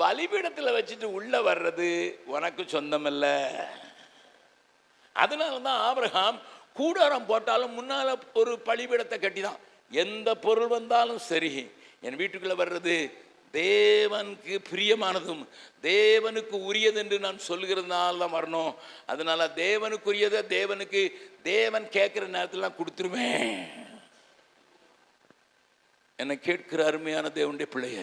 பலிபீடத்தில் வச்சுட்டு உள்ள வர்றது உனக்கு சொந்தமல்ல. அதனால தான் ஆபிரகாம் கூடாரம் போட்டாலும் முன்னால் ஒரு பலிபீடத்தை கட்டி தான் எந்த பொருள் வந்தாலும் சரி. என் வீட்டுக்குள்ளே வர்றது தேவனுக்கு பிரியமானதும் தேவனுக்கு உரியது என்று நான் சொல்கிறதுனால தான் வரணும். அதனால தேவனுக்குரியதை தேவனுக்கு தேவன் கேட்குற நேரத்தில் கொடுத்துருவேன். என்னை கேட்கிற அருமையான தேவனுடைய பிள்ளைய.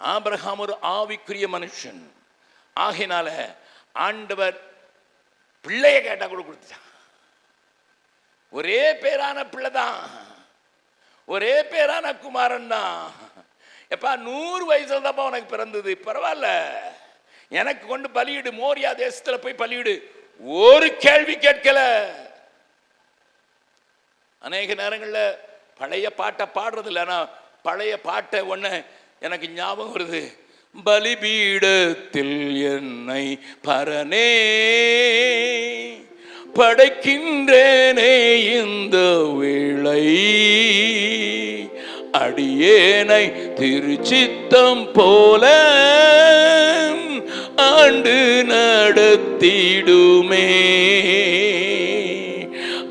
ஆபிரகாம் ஒரு ஆவிக்குரிய மனுஷன். ஆகையினால ஆண்டவர் பிள்ளைய கேட்டா கூட கொடுத்துட்டான். ஒரே பேரான பிள்ளை தான். ஒரே பேரான குமாரன் தான். எப்பா நூறு வயசுல தான்ப்பா உனக்கு பிறந்தது. பரவாயில்ல. எனக்கு கொண்டு பலியிடு. மோரியா தேசத்துல போய் பலியிடு. ஒரு கேள்வி கேட்கல. அநேக நேரங்களில் பழைய பாட்டை பாடுறது இல்லை ஆனா பழைய பாட்டை ஒன்று எனக்கு ஞாபகம் வருது. பலிபீடத்தில் என்னை பரனே படைக்கின்றேனே இந்த வேளை. அடியேனை திருச்சித்தம் போல ஆண்டு நடத்திடுமே.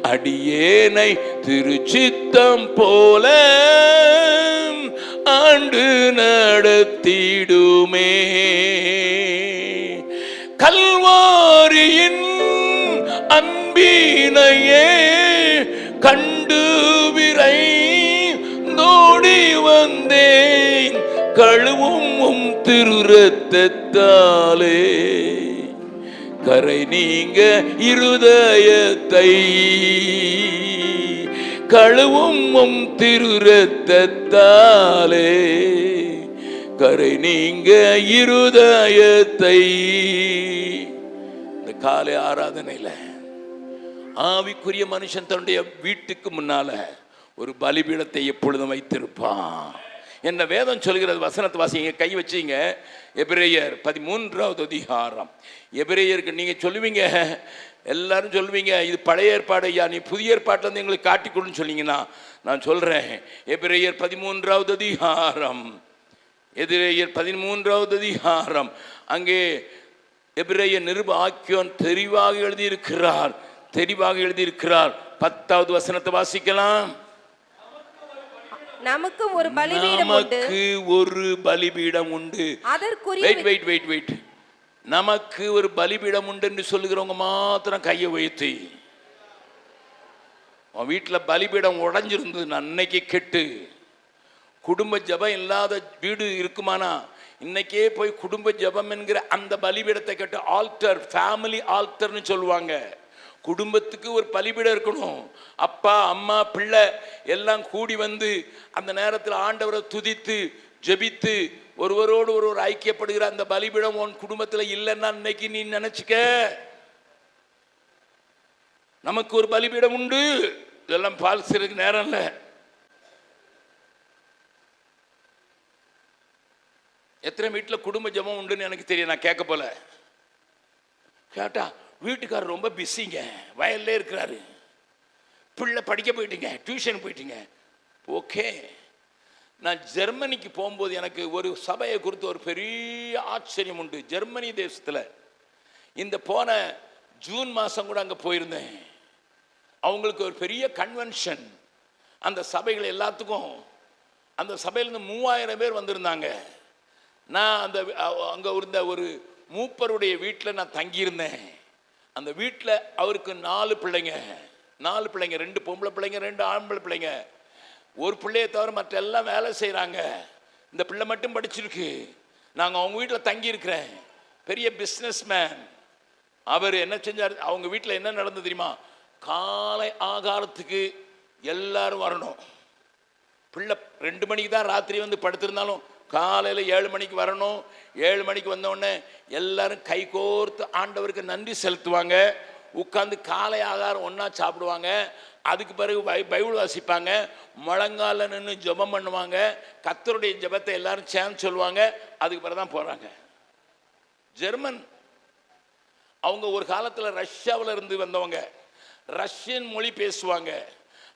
அடியேனை திருச்சித்தம் போல நடத்திடுமே கல்வாரியின் அன்பினையே கண்டு விரை நோடி வந்தேன். கழுவும் உம் திருரத்தத்தாலே. கரை நீங்க இருதயத்தை. கழுவும் உம் திருரத்தத்தாலே. கரை நீங்க இருதயத்தை. இந்த காலை ஆராதனையில ஆவிக்குரிய மனுஷன் தன்னுடைய வீட்டுக்கு முன்னால ஒரு பலிபீடத்தை எப்பொழுதும் வைத்திருப்பான். என்ன வேதம் சொல்கிறது வசனத்தை வாசிங்க கை வச்சீங்க. எபிரேயர் பதிமூன்றாவது அதிகாரம். எபிரேயருக்கு நீங்க சொல்லுவீங்க எல்லாரும் சொல்லுவீங்க இது பழைய ஏற்பாடு ஐயா நீ புதிய ஏற்பாட்டில் வந்து எங்களுக்கு காட்டிக்கொடுன்னு சொன்னீங்கன்னா நான் சொல்றேன். எபிரேயர் பதிமூன்றாவது அதிகாரம். எதிரேயர் பதிமூன்றாவது அதிகாரம். அங்கே எபிரேய நிருப ஆக்கியோன் தெளிவாக எழுதியிருக்கிறார். தெளிவாக எழுதியிருக்கிறார். பத்தாவது வசனத்தை வாசிக்கலாம். நமக்கு ஒரு பலிபீடம் உண்டு. நமக்கு ஒரு பலிபீடம் உண்டு. அதற்குரிய வெயிட் வெயிட் வெயிட் வெயிட் நமக்கு ஒரு பலிபீடம் உண்டு என்று சொல்லுகிறவங்க மாத்திரம் கையை உயர்த்தி. உன் வீட்டில் பலிபீடம் உடைஞ்சிருந்தது அன்னைக்கு கெட்டு. குடும்ப ஜெபம் இல்லாத வீடு இருக்குமானா? இன்னைக்கே போய் குடும்ப ஜெபம் என்கிற அந்த பலிபீடத்தை கட்டு ஆல்டர் ஃபேமிலி ஆல்டர்னு சொல்லுவாங்க. குடும்பத்துக்கு ஒரு பலிபீடம் இருக்கணும். அப்பா அம்மா பிள்ளை எல்லாம் கூடி வந்து அந்த நேரத்தில் ஆண்டவரை துதித்து ஜெபித்து ஒருவரோடு ஒருவர் ஐக்கியப்படுகிற அந்த பலிபீடம் உன் குடும்பத்தில் இல்லைன்னா இன்னைக்கு நீ நினைச்சுக்க. நமக்கு ஒரு பலிபீடம் உண்டு. இதெல்லாம் பாலிசருக்கு நேரம் இல்லை. எத்தனை வீட்டில் குடும்ப ஜபம் உண்டுன்னு எனக்கு தெரியும் நான் கேட்க போல. கேட்டா வீட்டுக்காரர் ரொம்ப பிஸிங்க வயல்ல இருக்கிறாரு. பிள்ளை படிக்க போயிட்டீங்க டியூஷன் போயிட்டீங்க. ஓகே. நான் ஜெர்மனிக்கு போகும்போது எனக்கு ஒரு சபையை குறித்து ஒரு பெரிய ஆச்சரியம் உண்டு. ஜெர்மனி தேசத்தில். இந்த போன ஜூன் மாதம் கூட அங்கே போயிருந்தேன். அவங்களுக்கு ஒரு பெரிய கன்வென்ஷன் அந்த சபைகள் எல்லாத்துக்கும் அந்த சபையிலேருந்து மூவாயிரம் பேர் வந்திருந்தாங்க. நான் அந்த அங்கே இருந்த ஒரு மூப்பருடைய வீட்டில் நான் தங்கியிருந்தேன். அந்த வீட்டில் அவருக்கு நாலு பிள்ளைங்க. நாலு பிள்ளைங்க ரெண்டு பொம்பளை பிள்ளைங்க ரெண்டு ஆம்பளை பிள்ளைங்க. ஒரு பிள்ளையை தவிர மற்ற எல்லாம் வேலை செய்கிறாங்க இந்த பிள்ளை மட்டும் படிச்சிருக்கு. நாங்கள் அவங்க வீட்டில் தங்கியிருக்கிறேன். பெரிய பிஸ்னஸ் மேன் அவர் என்ன செஞ்சார்? அவங்க வீட்டில் என்ன நடந்தது தெரியுமா? காலை ஆகாரத்துக்கு எல்லாரும் வரணும். பிள்ளை ரெண்டு மணிக்கு தான் ராத்திரி வந்து படுத்திருந்தாலும் காலையில் ஏழு மணிக்கு வரணும். ஏழு மணிக்கு வந்தவுடனே எல்லாரும் கை கோர்த்து ஆண்டவருக்கு நன்றி செலுத்துவாங்க. உட்காந்து காலை ஆகாரம் ஒன்றா சாப்பிடுவாங்க. அதுக்கு பிறகு பை பைபிள் வாசிப்பாங்க. முழங்கால நின்று ஜெபம் பண்ணுவாங்க. கத்தருடைய ஜெபத்தை எல்லாரும் சேர்ந்து சொல்லுவாங்க. அதுக்கு பிறகு தான் போகிறாங்க ஜெர்மன் அவங்க ஒரு காலத்தில் ரஷ்யாவில் இருந்து வந்தவங்க. ரஷ்யன் மொழி பேசுவாங்க.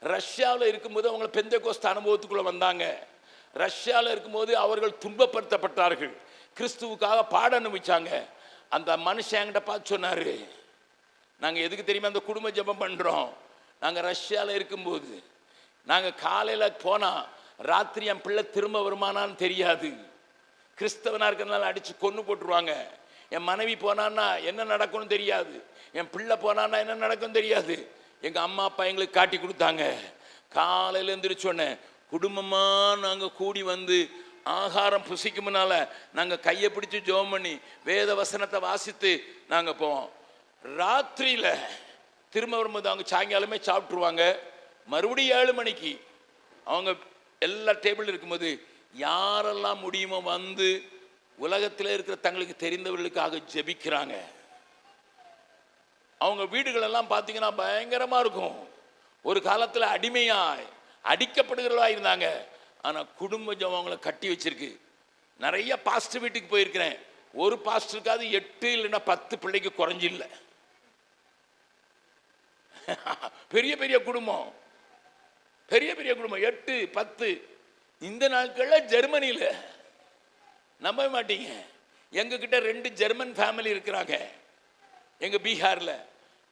ரஷ்யாவில் இருக்கும்போது அவங்க பெந்தகோஸ்த அனுபவத்துக்குள்ளே வந்தாங்க. ரஷ்யாவில் இருக்கும்போது அவர்கள் துன்பப்படுத்தப்பட்டார்கள். கிறிஸ்துவுக்காக பாட அனுபவிச்சாங்க. அந்த மனுஷன் என்கிட்ட பார்த்து சொன்னார் நாங்கள் எதுக்கு தெரியுமா அந்த குடும்ப ஜெபம் பண்ணுறோம் நாங்கள் ரஷ்யாவில் இருக்கும்போது. நாங்கள் காலையில் போனால் ராத்திரி என் பிள்ளை திரும்ப வருமானான்னு தெரியாது. கிறிஸ்தவனாக இருக்கிறதுனால அடித்து கொன்று போட்டுருவாங்க. என் மனைவி போனான்னா என்ன நடக்கும்னு தெரியாது. என் பிள்ளை போனான்னா என்ன நடக்கும்னு தெரியாது. எங்கள் அம்மா அப்பா எங்களுக்கு காட்டி கொடுத்தாங்க. காலையில் எழுந்திரிச்சோன்னே குடும்பமாக நாங்கள் கூடி வந்து ஆகாரம் புசிக்கும்னால நாங்கள் கையை பிடிச்சி ஜெபம் பண்ணி வேத வசனத்தை வாசித்து நாங்கள் போவோம். ராத்திரியில் திரும்ப வரும்போது அவங்க சாயங்காலமே சாப்பிட்ருவாங்க மறுபடியும் ஏழு மணிக்கு அவங்க எல்லா டேபிள் இருக்கும்போது யாரெல்லாம் முடியுமோ வந்து உலகத்தில் இருக்கிற தங்களுக்கு தெரிந்தவர்களுக்காக ஜெபிக்கிறாங்க. அவங்க வீடுகளெல்லாம் பார்த்தீங்கன்னா பயங்கரமாக இருக்கும். ஒரு காலத்தில் அடிமையாய் அடிக்கப்படுகிறவர்களா இருந்தாங்க ஆனால் குடும்ப ஜபங்களை கட்டி வச்சிருக்கு. நிறைய பாஸ்டர் வீட்டுக்கு போயிருக்கிறேன். ஒரு பாஸ்டருக்காவது எட்டு இல்லைன்னா பத்து பிள்ளைக்கு குறைஞ்சில்லை. பெரிய பெரிய குடும்பம். பெரிய பெரிய குடும்பம். எட்டு பத்து. இந்த நாட்களில் ஜெர்மனியில். நம்ப மாட்டீங்க. எங்ககிட்ட ரெண்டு ஜெர்மன் ஃபேமிலி இருக்கிறாங்க. எங்க பீகார்ல.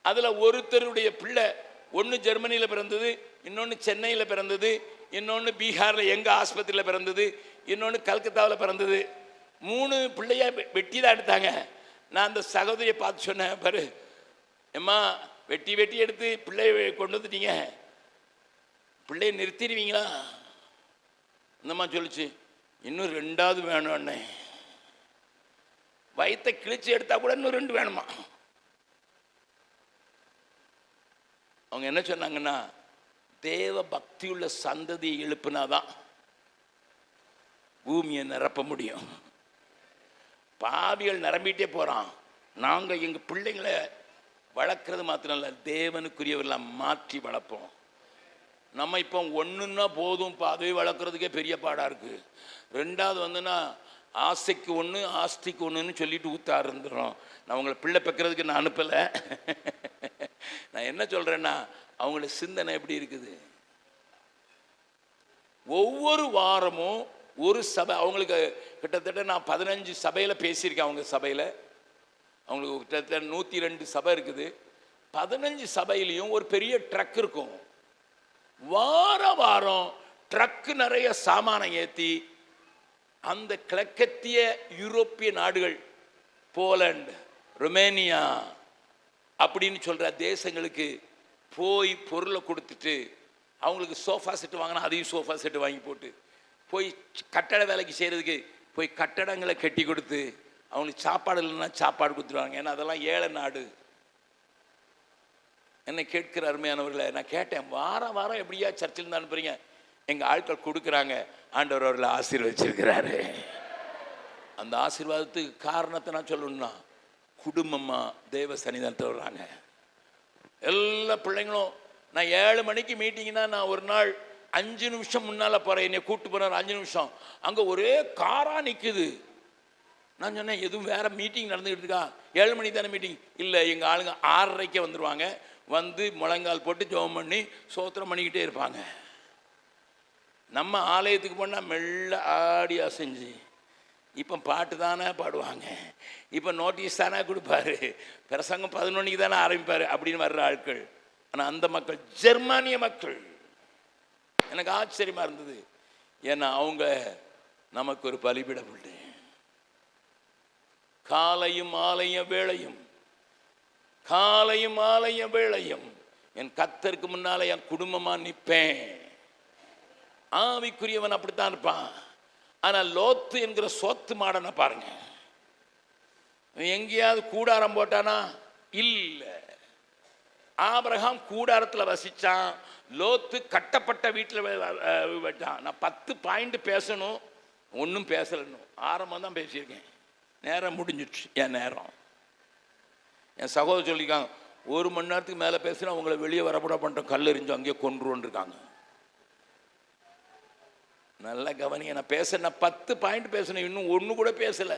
அதுல ஒருத்தருடைய பிள்ளை ஒன்று ஜெர்மனியில் பிறந்தது இன்னொன்று சென்னையில் பிறந்தது இன்னொன்று பீகாரில் எங்கள் ஆஸ்பத்திரியில் பிறந்தது இன்னொன்று கல்கத்தாவில் பிறந்தது. மூணு பிள்ளைய வெ- வெட்டி தான் எடுத்தாங்க. நான் அந்த சகோதரியை பார்த்து சொன்னேன் பாரு எம்மா வெட்டி வெட்டி எடுத்து பிள்ளைய கொண்டு வந்துட்டீங்க. பிள்ளைய நிறுத்திடுவீங்களா? இந்தம்மா சொல்லுச்சு? இன்னும் ரெண்டாவது வேணும் அண்ணே. வயிற்றை கிழிச்சு எடுத்தால் கூட இன்னும் ரெண்டு வேணுமா அவங்க என்ன சொன்னாங்கன்னா தேவ பக்தியுள்ள சந்ததியை எழுப்புனாதான் பூமியை நிரப்ப முடியும். பாவிகள் நிரம்பிட்டே போகிறான் நாங்கள் எங்கள் பிள்ளைங்களை வளர்க்குறது மாத்திரம் இல்லை தேவனுக்குரியவர்களாம் மாற்றி வளர்ப்போம். நம்ம இப்போ ஒன்றுன்னா போதும் பாதவி அதுவே வளர்க்குறதுக்கே பெரிய பாடாக இருக்குது ரெண்டாவது வந்துன்னா ஆசைக்கு ஒன்று ஆஸ்திக்கு ஒன்றுன்னு சொல்லிட்டு ஊத்த இருந்துடும் நான் உங்களை பிள்ளை பெக்கிறதுக்கு நான் அனுப்பலை. நான் என்ன சொல்கிறேன்னா அவங்களோட சிந்தனை எப்படி இருக்குது? ஒவ்வொரு வாரமும் ஒரு சபை அவங்களுக்கு கிட்டத்தட்ட நான் பதினஞ்சு சபையில் பேசியிருக்கேன் அவங்க சபையில். அவங்களுக்கு கிட்டத்தட்ட நூற்றி ரெண்டு சபை இருக்குது. பதினஞ்சு சபையிலையும் ஒரு பெரிய ட்ரக் இருக்கும். வார வாரம் ட்ரக்கு நிறைய சாமானை ஏற்றி அந்த கிழக்கத்திய யூரோப்பிய நாடுகள் போலண்ட் ருமேனியா அப்படின்னு சொல்கிற தேசங்களுக்கு போய் பொருளை கொடுத்துட்டு அவங்களுக்கு சோஃபா செட்டு வாங்கினா அதையும் சோஃபா செட்டு வாங்கி போட்டு போய் கட்டட வேலைக்கு செய்கிறதுக்கு போய் கட்டடங்களை கட்டி கொடுத்து அவங்களுக்கு சாப்பாடு இல்லைன்னா சாப்பாடு கொடுத்துருவாங்க. ஏன்னா அதெல்லாம் ஏழை நாடு. என்னை கேட்கிற அருமையானவர்களை நான் கேட்டேன் வாரம் வாரம் எப்படியா சர்ச்சில் இருந்து அனுப்புறீங்க? எங்கள் ஆட்கள் கொடுக்குறாங்க. ஆண்டவர் அவர்களை ஆசீர்வச்சிருக்கிறாரு அந்த ஆசீர்வாதத்துக்கு காரணத்தை நான் சொல்லணும்னா குடும்பமாக தேவ சன்னிதானத்தில் வர்றாங்க. எல்லா பிள்ளைங்களும் நான் ஏழு மணிக்கு மீட்டிங்னா நான் ஒரு நாள் அஞ்சு நிமிஷம் முன்னால் போகிறேன் என்னை கூப்பிட்டு போனார் அஞ்சு நிமிஷம். அங்கே ஒரே காராக நிற்குது நான் சொன்னேன் எதுவும் வேறு மீட்டிங் நடந்துக்கிட்டு இருக்கா? ஏழு மணிக்கு தானே மீட்டிங் இல்லை எங்கள் ஆளுங்க ஆறரைக்கே வந்துடுவாங்க வந்து முழங்கால் போட்டு ஜெபம் பண்ணி சோத்திரம் பண்ணிக்கிட்டே இருப்பாங்க. நம்ம ஆலயத்துக்கு போனால் மெல்ல ஆடி அசைஞ்சு இப்போ பாட்டு தானே பாடுவாங்க. இப்போ நோட்டீஸ் தானே கொடுப்பாரு. பிரசங்கம் பதினொன்றுக்கு தானே ஆரம்பிப்பார் அப்படின்னு வர்ற ஆட்கள். ஆனால் அந்த மக்கள் ஜெர்மானிய மக்கள். எனக்கு ஆச்சரியமாக இருந்தது. ஏன்னா அவங்க நமக்கு ஒரு பலிபிடம் உண்டு. காலையும் ஆலயம் வேளையும். காலையும் ஆலயம் வேளையும். என் கத்தருக்கு முன்னால என் குடும்பமா நிற்பேன் ஆவிக்குரியவன் அப்படித்தான் இருப்பான். ஆனால் லோத்து என்கிற சொத்து மாடனை பாருங்க. எங்கேயாவது கூடாரம் போட்டானா? இல்லை. ஆபரகாம் கூடாரத்தில் வசித்தான் லோத்து கட்டப்பட்ட வீட்டில் வச்சான் நான் பத்து பாயிண்ட் பேசணும். ஒன்றும் பேசலன்னு. ஆரம்பம் தான் பேசியிருக்கேன். நேரம் முடிஞ்சிடுச்சு. என் நேரம். என் சகோதரர் சொல்லியிருக்காங்க ஒரு மணி நேரத்துக்கு மேலே பேசினா உங்களை வெளியே வரப்பட கல் எரிஞ்சு அங்கேயே கொன்றுன்னு இருக்காங்க நல்லா கவனிங்க. நான் பேச நான் பத்து பாயிண்ட் பேசணும் இன்னும் ஒன்று கூட பேசலை.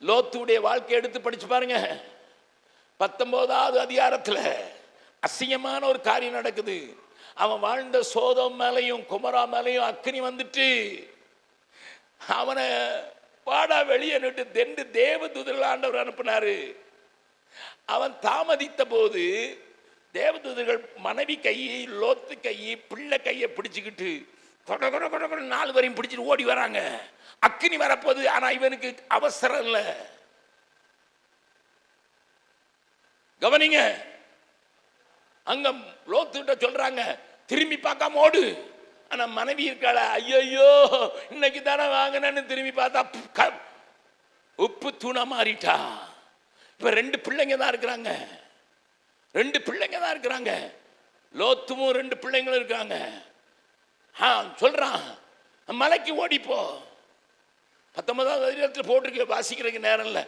லோத்துடைய வாழ்க்கை எடுத்து படிச்சு பாருங்க. பத்தொன்பதாவது அதிகாரத்தில் அசிங்கமான ஒரு காரியம் நடக்குது. அவன் வாழ்ந்த சோதம் மேலையும் குமரா மேலையும் அக்னி வந்துட்டு அவனை பாடா வெளியே நிட்டு தெண்டு தேவதூதர்கள் ஆண்டவர் அனுப்பினாரு. அவன் தாமதித்த போது தேவதூதர்கள் மனைவி கையை லோத்து கையை பிள்ளை கையை பிடிச்சிக்கிட்டு கொட கொட கொட கொட நாலு வரையும் பிடிச்சிட்டு ஓடி வராங்க. அக்கினி வரப்போகுது. ஆனா இவனுக்கு அவசரம் இல்லை. கவனிங்க. அங்க லோத்துக்கிட்ட சொல்றாங்க திரும்பி பார்க்காம ஓடு. ஆனா மனைவி இருக்காள ஐயோ இன்னைக்கு தானே வாங்கினேன்னு திரும்பி பார்த்தா உப்பு தூணா மாறிட்டா. இப்ப ரெண்டு பிள்ளைங்க தான் இருக்கிறாங்க. ரெண்டு பிள்ளைங்க தான் இருக்கிறாங்க. லோத்துவும் ரெண்டு பிள்ளைங்களும் இருக்காங்க. ஆ சொல்றான். மலைக்கு ஓடிப்போ பத்தொன்பதாவது அதிகாரத்தில் போட்டிருக்க வாசிக்கிறதுக்கு நேரம் இல்லை.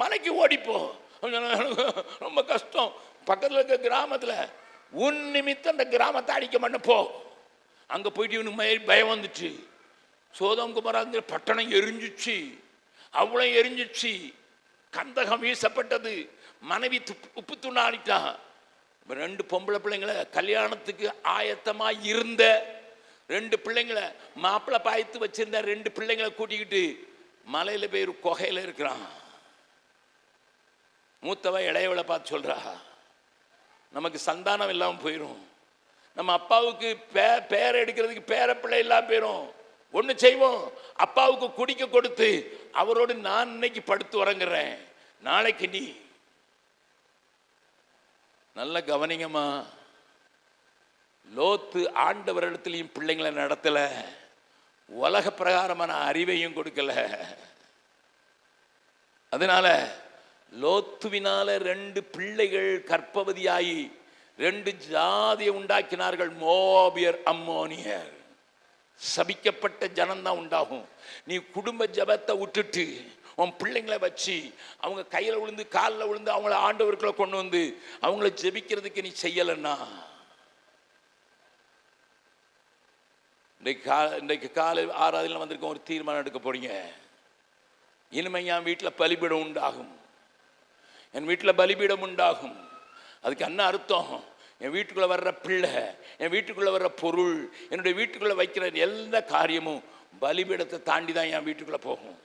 மலைக்கு ஓடிப்போ ரொம்ப கஷ்டம். பக்கத்தில் இருக்க கிராமத்தில் உன் நிமித்தம் அந்த கிராமத்தை அடிக்க மாட்டேன் போ. அங்கே போயிட்டு இவனுக்கு பயம் வந்துச்சு. சோதம் குமராங்கிற பட்டணம் எரிஞ்சிச்சு. அவ்வளோ எரிஞ்சிச்சு. கந்தகம் வீசப்பட்டது. மனைவி துப்பு உப்பு துண்ணாடிட்டாங்க. இப்ப ரெண்டு பொம்பளை பிள்ளைங்களை கல்யாணத்துக்கு ஆயத்தமாக இருந்த ரெண்டு பிள்ளைங்களை மாப்பிள்ளை பாய்த்து வச்சிருந்த ரெண்டு பிள்ளைங்களை கூட்டிக்கிட்டு மலையில் போய் ஒரு குகையில இருக்கிறான். மூத்தவ இளையவளை பார்த்து சொல்கிறா நமக்கு சந்தானம் இல்லாமல் போயிடும் நம்ம அப்பாவுக்கு பே பேர் எடுக்கிறதுக்கு பேர பிள்ளை இல்லாமல் போயிடும் ஒன்று செய்வோம். அப்பாவுக்கு குடிக்க கொடுத்து அவரோடு நான் இன்னைக்கு படுத்து உறங்குறேன். நாளைக்கு நீ நல்ல கவனிங்கம்மா. லோத்து ஆண்டவரிடத்துலையும் பிள்ளைங்களை நடத்தல. உலக பிரகாரமான அறிவையும் கொடுக்கல. அதனால லோத்துவினால ரெண்டு பிள்ளைகள் கற்பவதியாகி ரெண்டு ஜாதியை உண்டாக்கினார்கள். மோபியர் அம்மோனியர். சபிக்கப்பட்ட ஜனம்தான் உண்டாகும். நீ குடும்ப ஜபத்தை விட்டுட்டு உன் பிள்ளைங்களை வச்சு அவங்க கையில் விழுந்து காலில் விழுந்து அவங்கள ஆண்டவர்களை கொண்டு வந்து அவங்கள ஜெபிக்கிறதுக்கு நீ செய்யலைன்னா? இன்றைக்கு கா இன்றைக்கு காலை ஆறாவதுல வந்திருக்க ஒரு தீர்மானம் எடுக்க போறீங்க. இனிமே என் வீட்டில் பலிபீடம் உண்டாகும். என் வீட்டில் பலிபீடம் உண்டாகும். அதுக்கு என்ன அர்த்தம்? என் வீட்டுக்குள்ளே வர்ற பிள்ளை என் வீட்டுக்குள்ளே வர்ற பொருள் என்னுடைய வீட்டுக்குள்ளே வைக்கிற எல்லா காரியமும் பலிபீடத்தை தாண்டி தான் என் வீட்டுக்குள்ளே போகும்.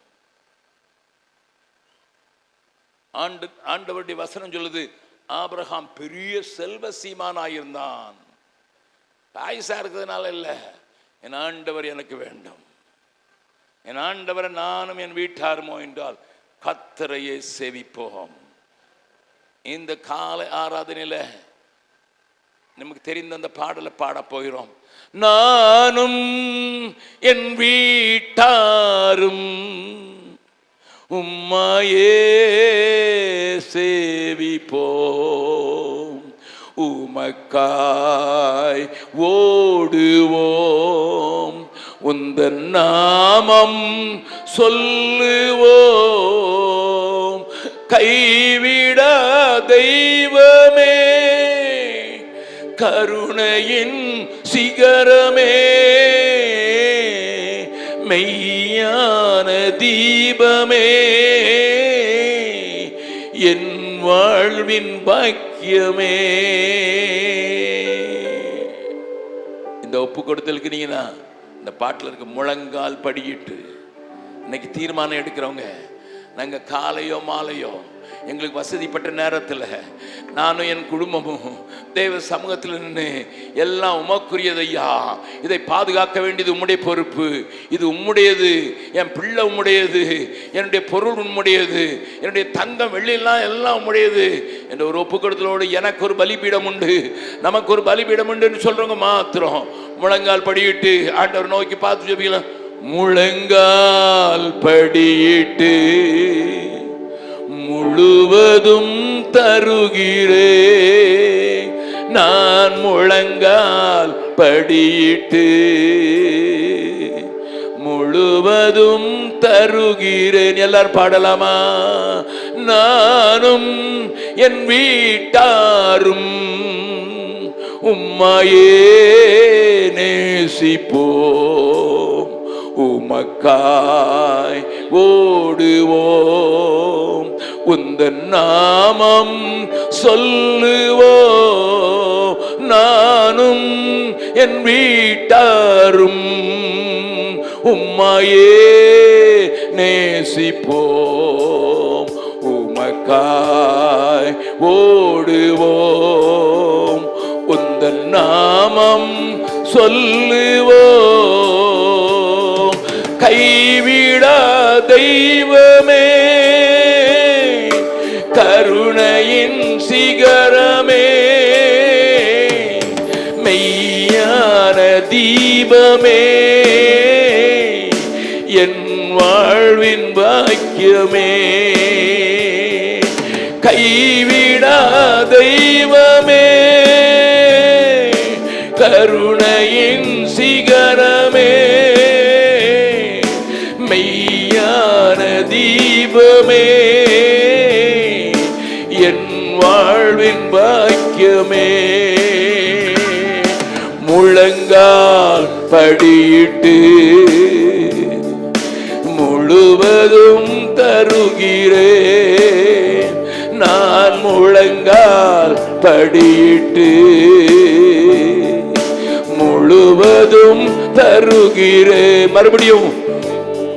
ஆண்டு ஆண்டவருடைய வசனம் சொல்லுது ஆபிரகாம் பெரிய செல்வ சீமானாயிருந்தான். ஆயுசா இருக்கிறதுனால இல்லை. என் ஆண்டவர் எனக்கு வேண்டும். என் ஆண்டவரை நானும் என் வீட்டாருமோ என்றால் கத்தரையே செவிப்போம். இந்த கால ஆராதனையில் நமக்கு தெரிந்த அந்த பாடலை பாடப் போகிறோம். நானும் என் வீட்டாரும் உம்மாயே சேவிப்போம். உமக்காய் ஓடுவோம். உந்த நாமம் சொல்லுவோம். கைவிட தெய்வமே. கருணையின் சிகரமே. மெய்யான தீபமே. வாழ்வின் பாக்கியமே. இந்த ஒப்பு கொடுத்தலுக்கு நீங்க தான் இந்த பாட்டில் இருக்க முழங்கால் படியிட்டு. இன்னைக்கு தீர்மானம் எடுக்கிறவங்க நாங்கள் காலையோ மாலையோ எங்களுக்கு வசதிப்பட்ட நேரத்தில் நானும் என் குடும்பமும் தேவ சமூகத்தில் நின்று எல்லாம் உமக்குரியதையா? இதை பாதுகாக்க வேண்டியது உம்முடைய பொறுப்பு. இது உம்முடையது. என் பிள்ளை உம்முடையது. என்னுடைய பொருள் உம்முடையது. என்னுடைய தங்கம் வெள்ளிலாம் எல்லாம் உம்முடையது. என்ற ஒரு ஒப்புக்கொடுத்தலோடு எனக்கு ஒரு பலிபீடம் உண்டு. நமக்கு ஒரு பலிபீடம் உண்டுன்னு சொல்றவங்க மாத்திரம். முழங்கால் படியிட்டு ஆண்டவர் நோக்கி பார்த்து ஜபிக்கலாம் முழங்கால் படியிட்டு முழுவதும் தருகிறே நான் முழங்கால் படியிட்டு முழுவதும் தருகிறேன். எல்லாரும் பாடலாமா? நானும் என் வீட்டாரும் உம்மையே நேசிப்போம். உமக்காய் ஓடுவோம். உந்த நாமம் சொல்லுவோ. நானும் என் வீட்டாரும் உம்மாயே நேசிப்போம். உமக்காய் ஓடுவோம். உந்தன் நாமம் சொல்லுவோம் கைவிட தெய்வமே. பாக்கியமே முழங்கால் படியிட்டு முழுவதும் தருகிறேன். நான் முழங்கால் படியிட்டு முழுவதும் தருகிறேன். மறுபடியும்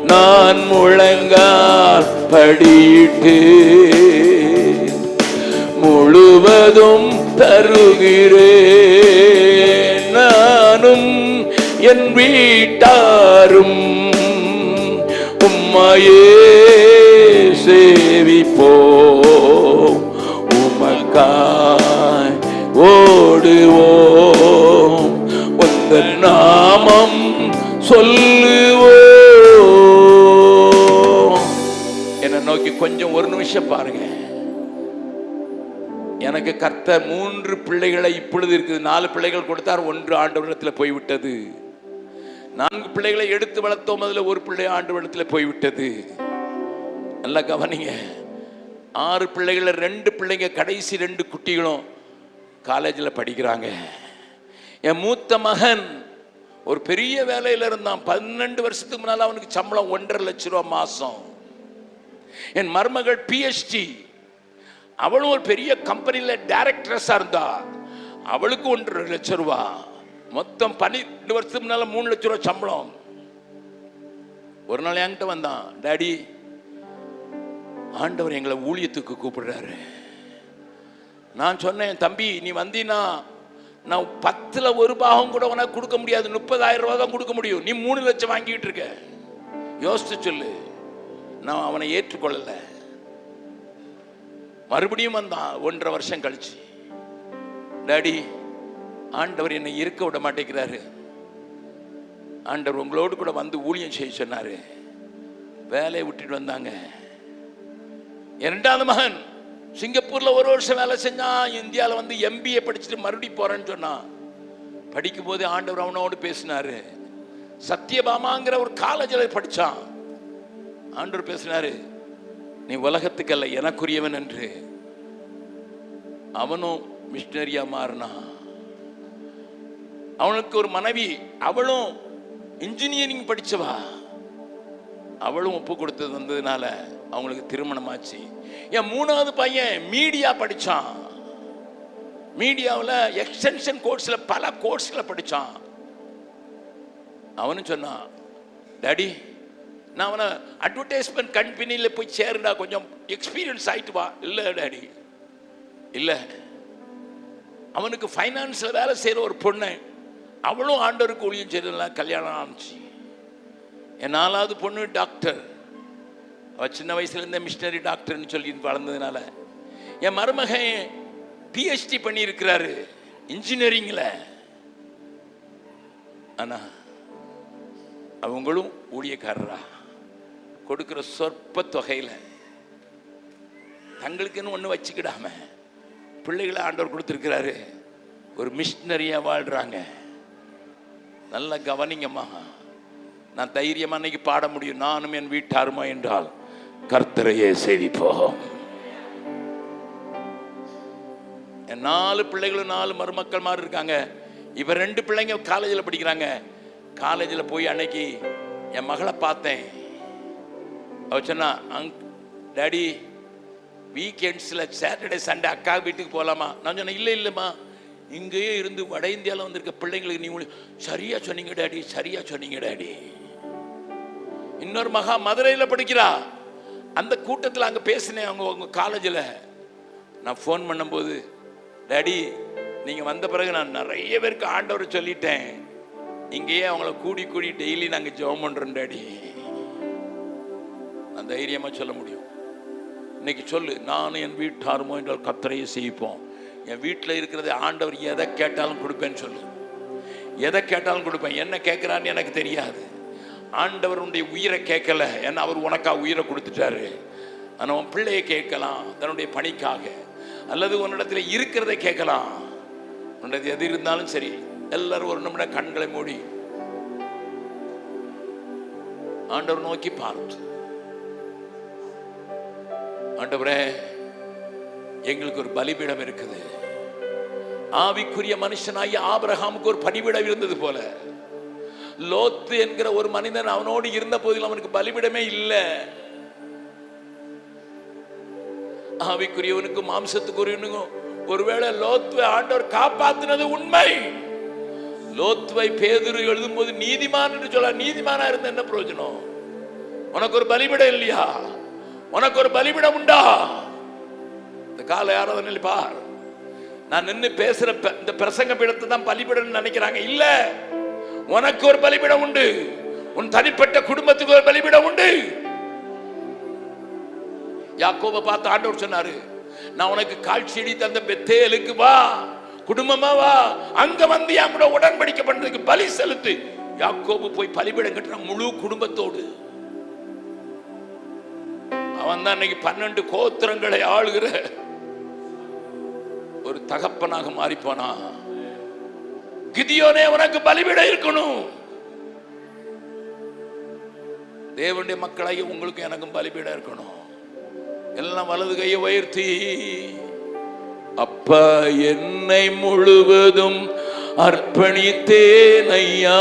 நான் முழங்கால் படியிட்டு முழுவதும் தருகிறேன். நானும் என் வீட்டாரும் உம்மையே சேவிப்போம். உமக்காய் ஓடுவோம். உந்த நாமம் சொல்லுவோம். என்னை நோக்கி கொஞ்சம் ஒரு நிமிஷம் பாருங்க. எனக்கு கர்த்தர் மூன்று பிள்ளைகளை இப்பொழுது இருக்குது. நாலு பிள்ளைகள் கொடுத்தார் ஒன்று ஆண்டு வருடத்தில் போய்விட்டது. நான்கு பிள்ளைகளை எடுத்து வளர்த்தோம் அதில் ஒரு பிள்ளை ஆண்டு வருடத்தில் போய்விட்டது. நல்லா கவனிங்க. ஆறு பிள்ளைகளை ரெண்டு பிள்ளைங்க கடைசி ரெண்டு குட்டிகளும் காலேஜில் படிக்கிறாங்க. என் மூத்த மகன் ஒரு பெரிய வேலையில் இருந்தான். பன்னெண்டு வருஷத்துக்கு முன்னால் அவனுக்கு சம்பளம் ஒன்றரை லட்ச ரூபா மாதம் என் மருமகள் பிஎஸ்டி அவளும் ஒரு பெரிய கம்பெனியில் டைரக்டரஸாக இருந்தா. அவளுக்கு ஒன்றரை லட்ச ரூபா. மொத்தம் பன்னெண்டு வருஷத்துக்கு முன்னால் மூணு லட்ச ரூபா சம்பளம். ஒரு நாள் என்கிட்ட வந்தான் டாடி ஆண்டவர் எங்களை ஊழியத்துக்கு கூப்பிடுறாரு. நான் சொன்னேன் தம்பி நீ வந்தீன்னா நான் பத்தில் ஒரு பாகம் கூட உனக்கு கொடுக்க முடியாது. முப்பதாயிரம் ரூபா தான் கொடுக்க முடியும். நீ மூணு லட்சம் வாங்கிட்டு இருக்க. யோசிச்சு சொல்லு. நான் அவனை ஏற்றுக்கொள்ளலை. மறுபடியும் வந்தான் ஒன்றரை வருஷம் கழிச்சு டாடி ஆண்டவர் என்னை இருக்க விட மாட்டேங்கிறாரு. ஆண்டவர் உங்களோடு கூட வந்து ஊழியம் செய்ய சொன்னாரு. வேலையை விட்டுட்டு வந்தாங்க. இரண்டாவது மகன் சிங்கப்பூர்ல ஒரு வருஷம் வேலை செஞ்சான் இந்தியாவில் வந்து எம்பிஏ படிச்சுட்டு மறுபடியும் போறேன்னு சொன்னான் படிக்கும் போது ஆண்டவர் அவனோடு பேசினாரு. சத்யபாமாங்கிற ஒரு காலேஜில் படிச்சான். ஆண்டவர் பேசினாரு நீ உலகத்துக்கல்ல எனக்குரியவன் என்று அவனும் மிஷினரியா மாறினான் அவனுக்கு ஒரு மனைவி அவளும் இன்ஜினியரிங் படிச்சவா. அவளும் ஒப்பு கொடுத்தது வந்ததுனால அவங்களுக்கு திருமணம் ஆச்சு என் மூணாவது பையன் மீடியா படிச்சான். மீடியாவில் எக்ஸ்டென்ஷன் கோர்ஸில் பல கோர்ஸ்களை படித்தான் அவனும் சொன்னான் டாடி நான் அவனை அட்வர்டைஸ்மெண்ட் கம்பெனியில் போய் சேருடா கொஞ்சம் எக்ஸ்பீரியன்ஸ் ஆயிட்டு வா. இல்லை டாடி. இல்லை. அவனுக்கு ஃபைனான்ஸில் வேலை செய்கிற ஒரு பொண்ணு அவளும் ஆண்டவருக்கு ஊழியம் செய்யறதுலாம் கல்யாணம் ஆனிச்சு என் நாலாவது பொண்ணு டாக்டர் அவள் சின்ன வயசுலேருந்தே மிஷினரி டாக்டர்னு சொல்லி வளர்ந்ததுனால. என் மருமகன் பிஹெச்டி பண்ணியிருக்கிறாரு இன்ஜினியரிங்கில் ஆனால் அவங்களும் ஊழியக்காரரா. கொடுக்குற சொற்ப தொகையில் தங்களுக்குன்னு ஒன்று வச்சுக்கிடாம பிள்ளைகளை ஆண்டவர் கொடுத்துருக்கிறாரு. ஒரு மிஷினரியாக வாழ்கிறாங்க நல்லா கவனிங்கம்மா. நான் தைரியமாக அன்னைக்கு பாட முடியும். நானும் என் வீட்டாருமா என்றால் கர்த்தரையே சேவிப்போம். என் நாலு பிள்ளைகளும் நாலு மருமக்கள் மாதிரி இருக்காங்க. இவ ரெண்டு பிள்ளைங்க காலேஜில் படிக்கிறாங்க. காலேஜில் போய் அன்னைக்கு என் மகளை பார்த்தேன். அவ சொன்னா அங் டாடி வீக்கெண்ட்ஸில் சாட்டர்டே சண்டே அக்கா வீட்டுக்கு போகலாமா நான் சொன்னேன் இல்லை இல்லைம்மா. இங்கேயே இருந்து வட இந்தியாவில் வந்திருக்க பிள்ளைங்களுக்கு நீ சரியாக சொன்னீங்க டாடி சரியாக சொன்னீங்க டாடி இன்னொரு மகா மதுரையில் படிக்கிறா. அந்த கூட்டத்தில் அங்கே பேசினேன் அவங்க உங்கள் காலேஜில் நான் ஃபோன் பண்ணும்போது டாடி நீங்கள் வந்த பிறகு நான் நிறைய பேருக்கு ஆண்டவரை சொல்லிட்டேன். இங்கேயே அவங்கள கூடி கூடி டெய்லி நாங்கள் ஜெபம் பண்ணுறோம் டாடி நான் தைரியமாக சொல்ல முடியும். இன்னைக்கு சொல்லு நானும் என் வீட்டாருமோ என்றால் கத்தரையை செய்ப்போம் என் வீட்டில் இருக்கிறது ஆண்டவர் எதை கேட்டாலும் கொடுப்பேன்னு சொல்லு. எதை கேட்டாலும் கொடுப்பேன். என்ன கேட்குறான்னு எனக்கு தெரியாது. ஆண்டவருடைய உயிரை கேட்கல. ஏன்னா அவர் உனக்கா உயிரை கொடுத்துட்டாரு. ஆனால் உன் பிள்ளையை கேட்கலாம் தன்னுடைய பணிக்காக. அல்லது உன்னிடத்தில் இருக்கிறதை கேட்கலாம். உன்னுடைய எது இருந்தாலும் சரி எல்லாரும் ஒரு நிமிடம் கண்களை மூடி. ஆண்டவர் நோக்கி பார்த்து. ஆண்டவரே எங்களுக்கு ஒரு பலிபீடம் இருக்குது. ஆவிக்குரிய மனுஷனாகி ஆபிரஹாமுக்கு ஒரு பலிபீடம் இருந்தது போல. லோத்து என்கிற ஒரு மனிதன் அவனோடு இருந்த போதிலும் அவனுக்கு பலிபீடமே இல்லை. ஆவிக்குரியவனுக்கும் மாம்சத்துக்குரியவனுக்கும் ஒருவேளை லோத்துவை ஆண்டவர் காப்பாத்தினது உண்மை. லோத்துவை பேதுரு எழுதும் போது நீதிமான் என்று சொல்ல நீதிமானா இருந்த என்ன பிரயோஜனம்? உனக்கு ஒரு பலிபீடம் இல்லையா? உனக்கு ஒரு பலிபீடம் உண்டா இந்த கால ஆராதனையில் பார். நான் நின்று பேசுற இந்த பிரசங்க பீடத்தை தான் பலிபீடம் நினைக்கிறாங்க. இல்ல உனக்கு ஒரு பலிபீடம் உண்டு. உன் தனிப்பட்ட குடும்பத்துக்கு ஒரு பலிபீடம் உண்டு. யாக்கோபை பார்த்து ஆண்டவர் சொன்னாரு நான் உனக்கு காட்சியடி தந்த பெத்தேலுக்கு வா. குடும்பமா வா. அங்க வந்து என் கூட உடன்படிக்கை பண்றதுக்கு பலி செலுத்து. யாக்கோபு போய் பலிபீடம் கட்டுறான் முழு குடும்பத்தோடு. அவன் தான் இன்னைக்கு பன்னெண்டு கோத்திரங்களை ஆளுகிற ஒரு தகப்பனாக மாறிப்போனா? கிதியோனே உனக்கு பலிவிட இருக்கணும். தேவனுடைய மக்களாகி உங்களுக்கும் எனக்கும் பலிபீடம் இருக்கணும். எல்லாம் வலது கையை உயர்த்தி. அப்பா என்னை முழுவதும் அர்ப்பணித்தேன் ஐயா.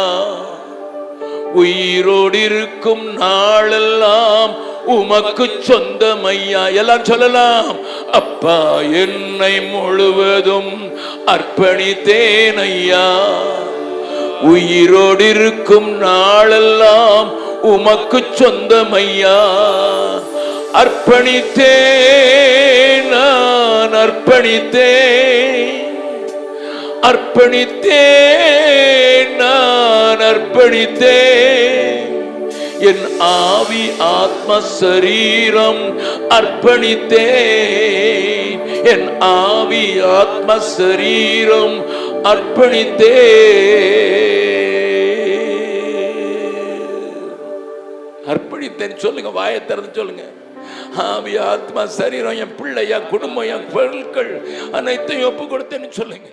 உயிரோடிருக்கும் நாளெல்லாம் உமக்கு சொந்தமையா? எல்லாம் சொல்லலாம். அப்பா என்னை முழுவதும் அர்ப்பணித்தேன் ஐயா. உயிரோடு இருக்கும் நாளெல்லாம் உமக்கு சொந்தமையா? அர்ப்பணித்தேன் நான் அர்ப்பணித்தேன். அர்ப்பணித்தேன். அர்ப்பணித்தே என் ஆவி ஆத்ம சரீரம் அர்ப்பணித்தே என் ஆவி ஆத்ம சரீரம் அர்ப்பணித்தே அர்ப்பணித்தேன் சொல்லுங்க வாயை திறந்து சொல்லுங்க. ஆவி ஆத்மா சரீரம் என் பிள்ளை என் குடும்பம் என் பொருட்கள் அனைத்தையும் ஒப்பு கொடுத்தேன்னு சொல்லுங்க.